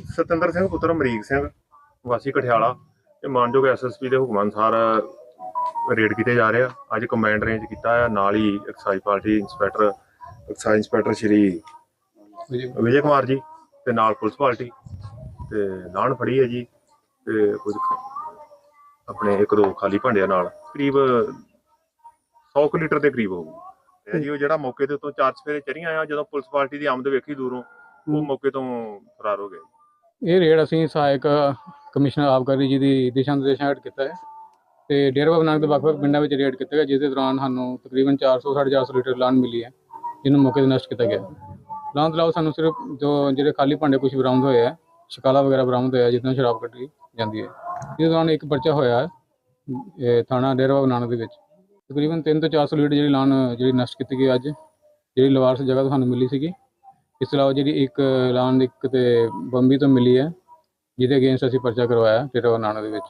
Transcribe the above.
ਸਤਿੰਦਰ ਸਿੰਘ ਪੁੱਤਰ ਅਮਰੀਕ ਸਿੰਘ ਵਾਸੀ ਕਠਿਆਲਾ ਇਹ ਮਾਨਯੋਗ ਐਸਐਸਪੀ ਦੇ ਹੁਕਮ ਅਨੁਸਾਰ ਰੇਡ ਕੀਤੇ ਜਾ ਰਹੇ ਆ। ਅੱਜ ਕਮਾਂਡ ਰੇਂਜ ਕੀਤਾ ਆ ਨਾਲ ਹੀ excise party inspector excise inspector Shri Vijay Kumar. Ji ਤੇ ਨਾਲ ਪੁਲਿਸ ਪਾਰਟੀ ਤੇ ਨਾਨ ਫੜੀ ਹੈ ਜੀ ਤੇ ਕੁਝ ਆਪਣੇ ਇੱਕ ਦੋ ਖਾਲੀ ਭਾਂਡਿਆਂ ਨਾਲ ਕਰੀਬ 100 ਕੁ ਲੀਟਰ ਦੇ ਕਰੀਬ ਹੋਊ। ਤੇ ਜੀ ਉਹ ਜਿਹੜਾ ਮੌਕੇ ਦੇ ਉੱਤੋਂ ਚਾਰ ਸਫੇਰੇ ਚੜੀਆਂ ਆ ਜਦੋਂ ਪੁਲਿਸ ਪਾਰਟੀ ਦੀ ਆਮਦ ਵੇਖੀ ਦੂਰੋਂ ਉਹ ਮੌਕੇ ਤੋਂ ਫਰਾਰ ਹੋ ਗਏ। ਇਹ ਰੇਡ ਅਸੀਂ ਸਹਾਇਕ ਕਮਿਸ਼ਨਰ ਆਬਕਾਰੀ ਜੀ ਦੀ ਦਿਸ਼ਾ ਨਿਰਦੇਸ਼ਾਂ ਹੇਠ ਕੀਤਾ ਹੈ ਤੇ ਡੇਰਾ ਬਾਬਾ ਨਾਨਕ ਦੇ ਵੱਖ-ਵੱਖ ਪਿੰਡਾਂ ਵਿੱਚ ਰੇਡ ਕੀਤਾ ਗਿਆ ਜਿਸ ਦੇ ਦੌਰਾਨ ਸਾਨੂੰ ਤਕਰੀਬਨ 400 450 ਲੀਟਰ ਲਾਨ ਮਿਲੀ ਹੈ ਜਿਹਨੂੰ ਮੌਕੇ ਤੇ ਨਸ਼ਟ ਕੀਤਾ ਗਿਆ। ਲਾਨ ਤੋਂ ਇਲਾਵਾ ਸਾਨੂੰ ਸਿਰਫ ਜੋ ਜਿਹੜੇ ਖਾਲੀ ਭਾਂਡੇ ਕੁਝ ਬਰਾਮਦ ਹੋਏ ਆ ਸ਼ਕਾਲਾ ਵਗੈਰਾ ਬਰਾਮਦ ਹੋਇਆ ਜਿੱਦਾਂ ਸ਼ਰਾਬ ਕੱਢੀ ਜਾਂਦੀ ਹੈ। ਇਸ ਦੌਰਾਨ ਇੱਕ ਪਰਚਾ ਹੋਇਆ ਹੈ, ਇਹ ਥਾਣਾ ਡੇਰਾ ਬਾਬਾ ਨਾਨਕ ਦੇ ਵਿੱਚ। ਤਕਰੀਬਨ 3 ਤੋਂ 400 ਲੀਟਰ ਜਿਹੜੀ ਲਾਨ ਜਿਹੜੀ ਨਸ਼ਟ ਕੀਤੀ ਗਈ ਅੱਜ ਜਿਹੜੀ ਲਵਾਰਸ ਜਗ੍ਹਾ ਤੋਂ ਸਾਨੂੰ ਮਿਲੀ ਸੀਗੀ। ਇਸ ਤੋਂ ਇਲਾਵਾ ਜਿਹੜੀ ਇੱਕ ਲਾਨ ਇੱਕ ਤੇ ਬੰਬੀ ਤੋਂ ਮਿਲੀ ਹੈ, ਜਿਹਦੇ ਅਗੇਂਸਟ ਅਸੀਂ ਪਰਚਾ ਕਰਵਾਇਆ, ਡੇਰਾ ਬਾਬਾ ਨਾਨਕ ਦੇ ਵਿੱਚ।